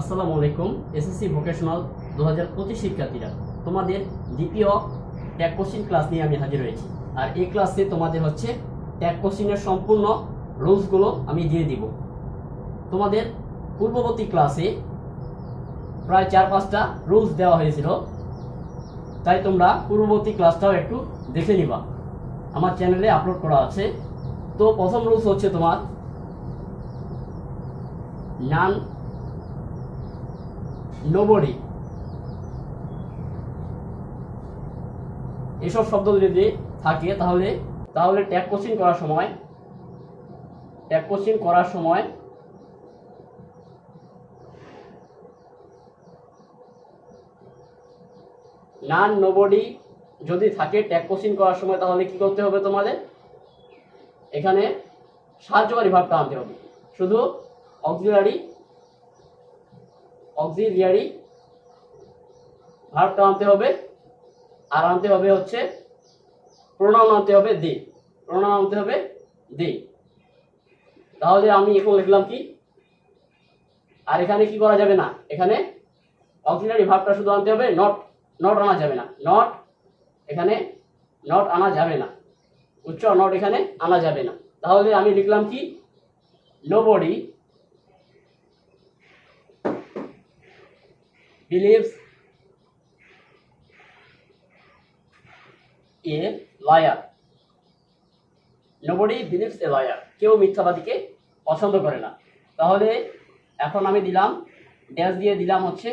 আসসালামু আলাইকুম, SSC vocational দু হাজার পঁচিশ শিক্ষার্থীরা। তোমাদের দ্বিতীয় ট্যাগ কোশ্চিন ক্লাস নিয়ে আমি হাজির হয়েছি। আর এই ক্লাসে তোমাদের হচ্ছে ট্যাগ কোশ্চিনের সম্পূর্ণ রুলসগুলো আমি দিয়ে দিব। তোমাদের পূর্ববর্তী ক্লাসে প্রায় চার পাঁচটা রুলস দেওয়া হয়েছিল। তাই তোমরা পূর্ববর্তী ক্লাসটাও একটু দেখে নিবা। আমার চ্যানেলে আপলোড করা আছে। তো প্রথম রুলস হচ্ছে তোমার নান নোবডি এসব শব্দ যদি থাকে তাহলে তাহলে ট্যাগ কোচিং করার সময় ট্যাগ কোচিং করার সময় নান নোবডি যদি থাকে ট্যাগ কোচিং করার সময়, তাহলে কি করতে হবে তোমাদের? এখানে সাহায্যকারী ভাবটা আনতে হবে। শুধু অক্সিলারি অক্সিলিয়ারি ভার্বটা আনতে হবে, আর আনতে হবে হচ্ছে প্রোনাউন আনতে হবে দি। প্রোনাউন আনতে হবে দি। তাহলে আমি এখন লিখলাম কি? আর এখানে কি করা যাবে না? এখানে অক্সিলারি ভার্বটা শুধু আনতে হবে নট নট আনা যাবে না। নট এখানে নট আনা যাবে না। উচ্চ নট এখানে আনা যাবে না। তাহলে আমি লিখলাম কি? Nobody believes a liar. Nobody believes a liar. কেউ মিথ্যাবাদীকে পছন্দ করে না। তাহলে এখন আমি দিলাম ড্যাশ দিয়ে দিলাম হচ্ছে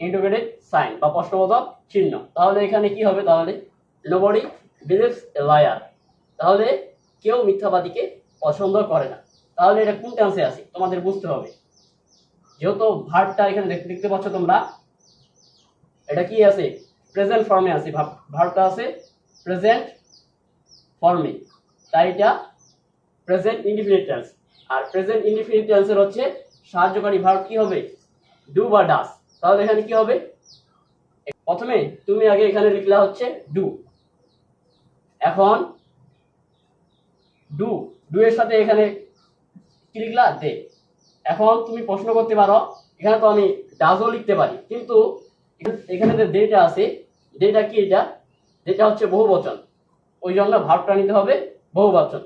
ইন্টিগ্রেটেড সাইন বা প্রশ্নবোধক চিহ্ন। তাহলে এখানে কি হবে? তাহলে নোবডি বিলিভস এ লায়ার তাহলে কেউ মিথ্যাবাদীকে পছন্দ করে না। তাহলে এটা কোন টেন্সে আছে? তোমাদের বুঝতে হবে। যেহেতু ভার্বটা এখানে দেখ- দেখতে পাচ্ছ তোমরা, এটা কি আছে? প্রেজেন্ট ফর্মে আছে ভার্বটা আছে প্রেজেন্ট ফর্মে তাই এটা প্রেজেন্ট ইনডিফিনিট টেন্স আর প্রেজেন্ট ইনডিফিনিট টেন্সের হচ্ছে সাহায্যকারী ভার্ব কি হবে? ডু বা ডাস তাহলে এখানে কি হবে? প্রথমে তুমি আগে এখানে লিখলা হচ্ছে ডু এখন ডু ডু এর সাথে এখানে কি লিখলা? দে এখন তুমি প্রশ্ন করতে পারো, এখানে তো আমি ডাজও লিখতে পারি, কিন্তু এখানে যে ডেটা আছে ডেটা কি এটা? যেটা হচ্ছে বহু বচন ওই জন্য ভার্বটা নিতে হবে বহু বচন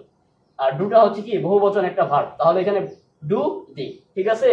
আর ডুটা হচ্ছে কি? বহু বচন একটা ভার্ব তাহলে এখানে ডু দি, ঠিক আছে?